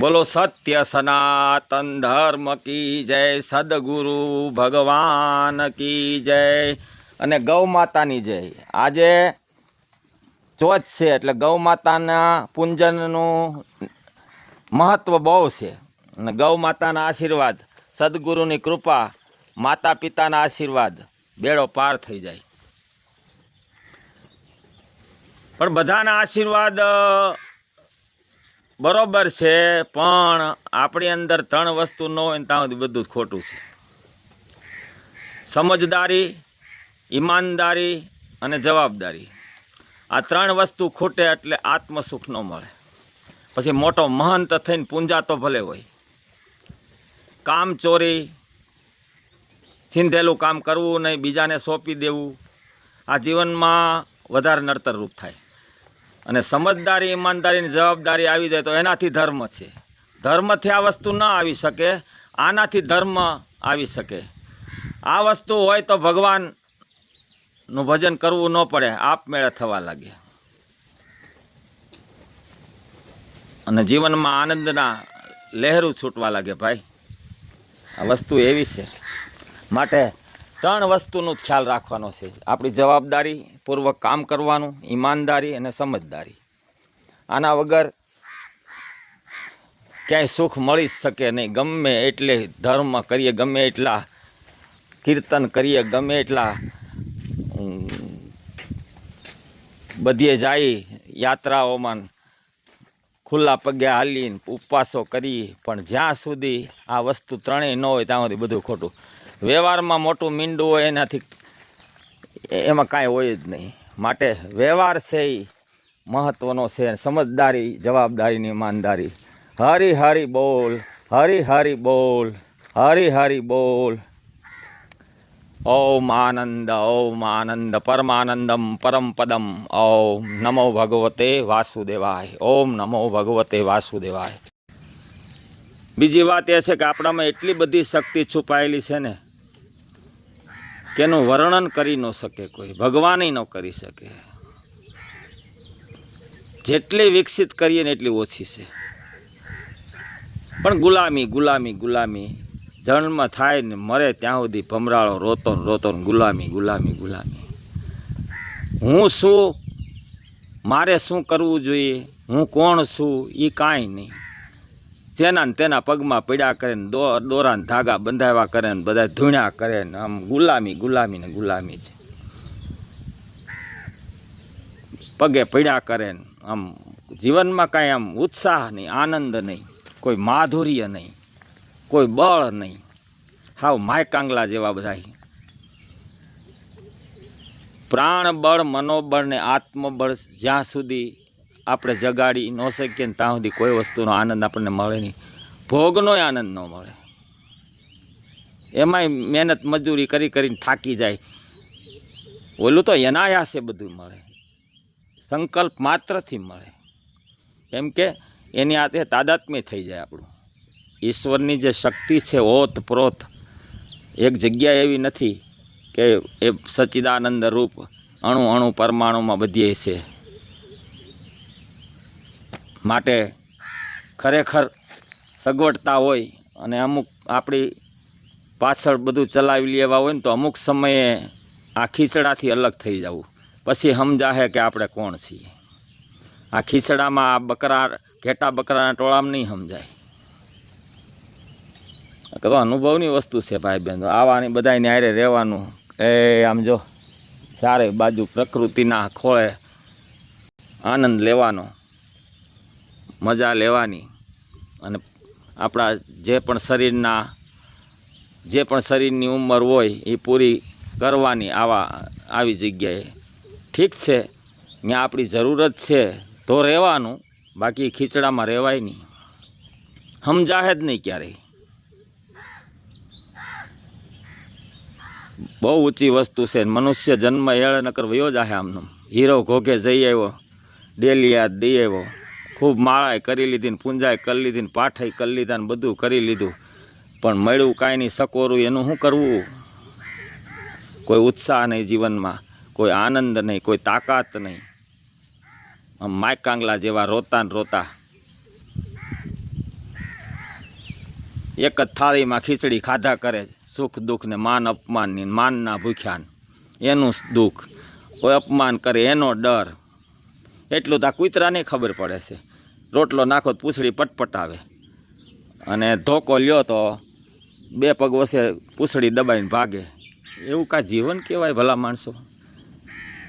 બોલો સત્ય સનાતન ધર્મ કી જય, સદગુરુ ભગવાન કી જય અને ગૌ માતાની જય. આજે ચોથ છે એટલે ગૌ માતાના પૂંજનનું મહત્વ બહુ છે. અને ગૌ માતાના આશીર્વાદ, સદગુરુની કૃપા, માતા પિતાના આશીર્વાદ બેડો પાર થઈ જાય. પણ બધાના આશીર્વાદ બરોબર છે, પણ આપણી અંદર ત્રણ વસ્તુ ન હોય ત્યાં સુધી બધું જ ખોટું છે. સમજદારી, ઈમાનદારી અને જવાબદારી. આ ત્રણ વસ્તુ ખૂટે એટલે આત્મસુખ ન મળે. પછી મોટો મહંત થઈને પૂંજાતો ભલે હોય. કામ ચોરી, સિંધેલું કામ કરવું નહીં, બીજાને સોંપી દેવું. આ જીવનમાં વધારે નડતરરૂપ થાય. અને સમજદારી ઈમાનદારીની જવાબદારી આવી જાય તો એનાથી ધર્મ છે. ધર્મથી આ વસ્તુ ન આવી શકે, આનાથી ધર્મ આવી શકે. આ વસ્તુ હોય તો ભગવાનનું ભજન કરવું ન પડે આપમેળે થવા લાગે. અને જીવનમાં આનંદના લહેરું છૂટવા લાગે ભાઈ. આ વસ્તુ એવી છે. માટે ત્રણ વસ્તુનો ખ્યાલ રાખવાનો છે. આપણી જવાબદારી, પૂર્વક કામ કરવાનું, ઈમાનદારી અને સમજદારી. આના વગર ક્યાંય સુખ મળી શકે નહીં. ગમે એટલે ધર્મ કરીએ, ગમે એટલા કીર્તન કરીએ, ગમે એટલા બધીએ જાય યાત્રાઓમાં. ખુલ્લા પગે હાલીને ઉપવાસો કરી, પણ જ્યાં સુધી આ વસ્તુ ત્રણેય ન હોય ત્યાં સુધી બધું ખોટું. વ્યવહારમાં મોટું મીંડું હોય એનાથી એમાં કાંઈ હોય જ નહીં. માટે વ્યવહાર છે એ મહત્વનો છે સમજદારી, જવાબદારીની ઈમાનદારી. હરી હરી બોલ, હરી હરી બોલ, હરી હરી બોલ. ઓમ આનંદ ઓમ આનંદ પરમાનંદમ પરમ પદમ ઓમ નમો ભગવતે વાસુદેવાય ઓમ નમો ભગવતે વાસુદેવાય બીજી વાત એ છે કે આપણામાં એટલી બધી શક્તિ છુપાયેલી છે ને, કે એનું વર્ણન કરી ન શકે કોઈ, ભગવાન ન કરી શકે. જેટલી વિકસિત કરીએ ને એટલી ઓછી છે. પણ ગુલામી ગુલામી ગુલામી જન્મ થાય ને મરે ત્યાં સુધી ભમરાળો રોતો ને રોતો ગુલામી ગુલામી ગુલામી. હું શું? મારે શું કરવું જોઈએ? હું કોણ છું? એ કાંઈ નહીં. જેના ને તેના પગમાં પીડા કરે ને દો દોરાને ધાગા બંધાવ્યા કરે ને બધા ધૂણ્યા કરે ને આમ ગુલામી ગુલામી ને ગુલામી છે. પગે પીડા કરે ને આમ જીવનમાં કાંઈ આમ ઉત્સાહ નહીં, આનંદ નહીં, કોઈ માધુર્ય નહીં. કોઈ બળ નહીં. હાવ માય કાંગલા જેવા બધા પ્રાણ બળ મનોબળ ને આત્મબળ જ્યાં સુધી આપણે જગાડી ન શકીએ ને ત્યાં સુધી કોઈ વસ્તુનો આનંદ આપણને મળે નહીં. ભોગનોય આનંદ ન મળે. એમાંય મહેનત મજૂરી કરી કરીને થાકી જાય. ઓલું તો એનાયાસે બધું મળે. સંકલ્પ માત્રથી મળે. કેમ કે એની આતે તાદાત્મ્ય થઈ જાય આપણું. ઈશ્વરની જે શક્તિ છે, ઓત પ્રોત, એક જગ્યા એવી નથી કે એ સચ્ચિદાનંદ રૂપ અણુ અણુ પરમાણુમાં બધીએ છે. માટે ખરેખર સગવડતા હોય અને અમુક આપણી પાછળ બધું ચલાવી લેવા હોય ને તો અમુક સમયે આ ખીચડાથી અલગ થઈ જવું. પછી સમજાશે કે આપણે કોણ છીએ. આ ખીચડામાં આ બકરા, ઘેટા બકરાના ટોળામાં નહીં સમજાય. તો અનુભવની વસ્તુ છે ભાઈ બહેન આવાની બધાને આરે રહેવાનું. એ આમ જો, ચારે બાજુ પ્રકૃતિના ખોળે આનંદ લેવાનો, મજા લેવાની અને આપણા જે પણ શરીરના, જે પણ શરીરની ઉંમર હોય એ પૂરી કરવાની આવા, આવી જગ્યાએ. ઠીક છે, ત્યાં આપણી જરૂરત છે તો રહેવાનું, બાકી ખીચડામાં રહેવાય નહીં. સમજાહે જ નહીં ક્યારેય. બહુ ઊંચી વસ્તુ છે. મનુષ્ય જન્મ એળે નકર વયો જાહે આમનો. હીરો ઘોઘે જઈ આવ્યો ડેલિયા દઈ આવ્યો. ખૂબ માળાએ કરી લીધી ને પૂંજાએ કરી લીધી ને પાઠાઈ કરી લીધા ને બધું કરી લીધું. પણ મળ્યું કાંઈ નહીં સકોરું, એનું શું કરવું? કોઈ ઉત્સાહ નહીં જીવનમાં, કોઈ આનંદ નહીં, કોઈ તાકાત નહીં. આમ માય કાંગલા જેવા રોતા ને રોતા. એક જ થાળીમાં ખીચડી ખાધા કરે સુખ દુઃખ ને માન અપમાનની, માનના ભૂખ્યાન. એનું દુઃખ. કોઈ અપમાન કરે એનો ડર. એટલું તો આ કૂતરાને ખબર પડે છે. રોટલો નાખો તો પૂંછડી પટપટાવે. અને ધોકો લ્યો તો બે પગ વસે પૂછડી દબાઈને ભાગે. એવું કાંઈ જીવન કહેવાય ભલા માણસો?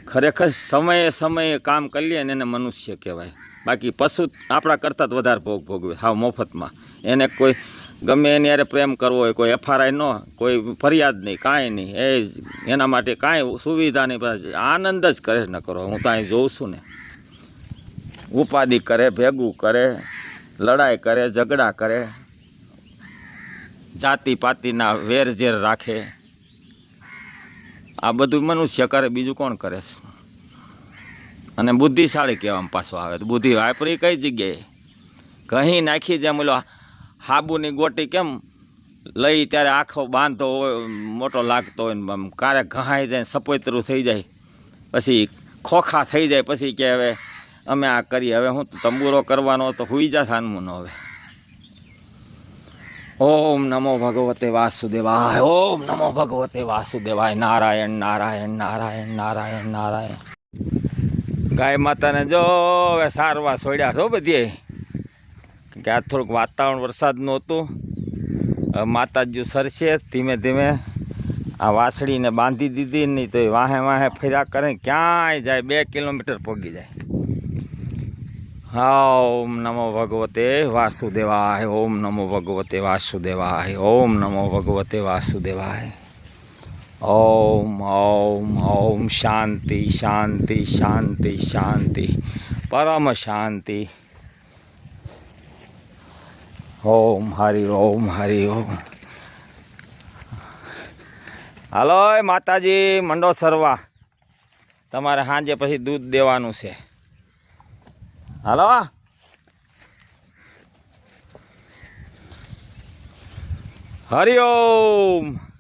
ખરેખર સમયે સમયે કામ કરી લે ને એને મનુષ્ય કહેવાય. બાકી પશુ આપણા કરતાં જ વધારે ભોગ ભોગવે. હા મફતમાં. એને કોઈ ગમે એની યારે પ્રેમ કરવો હોય, કોઈ એફઆરઆઈ ન, કોઈ ફરિયાદ નહીં, કાંઈ નહીં. એ એના માટે કાંઈ સુવિધા નહીં પાસે આનંદ જ કરે ન કરો. હું કાંઈ જોઉં છું ને. ઉપાધિ કરે, ભેગું કરે, લડાઈ કરે, ઝઘડા કરે. જાતિ પાતિના વેરઝેર રાખે. આ બધું મનુષ્ય કરે, બીજું કોણ કરે? અને બુદ્ધિશાળી કહેવામાં પાછો આવે. તો બુદ્ધિ વાપરી કઈ જગ્યાએ? કહી નાખી જેમ ઓલો હાબુની ગોટી કેમ લઈ ત્યારે આખો બાંધતો હોય મોટો લાગતો હોય ને ક્યારેક ઘહાઈ જાય સપોતરું થઈ જાય. પછી ખોખા થઈ જાય, પછી કે હવે અમે આ કરીએ, હવે હું તંબુરો કરવાનો તો હુઈ જા સાનમું હવે. ઓમ નમો ભગવતે વાસુદેવાય, ઓમ નમો ભગવતે વાસુદેવાય, નારાયણ નારાયણ નારાયણ નારાયણ નારાયણ. ગાય માતાને જો હવે સારવા સોડ્યા છો બધી. કે આ થોડુંક વાતાવરણ વરસાદનું હતું. માતાજી સરશે ધીમે ધીમે આ વાસળીને બાંધી દીધી નહીં તો એ વાહે વાહે ફર્યા કરે ક્યાંય જાય, બે કિલોમીટર પગી જાય. હા ઓમ નમો ભગવતે વાસુદેવાય, ઓમ નમો ભગવતે વાસુદેવાય, ઓમ નમો ભગવતે વાસુદેવાય. ઓમ ઓમ ઓમ, શાંતિ શાંતિ શાંતિ શાંતિ, પરમ શાંતિ. ઓમ હરી ઓમ હરી ઓમ. હાલો માતાજી, મંડો સરવા. તમારે સાંજે પછી દૂધ દેવાનું છે. હાલો. હરિ ઓમ.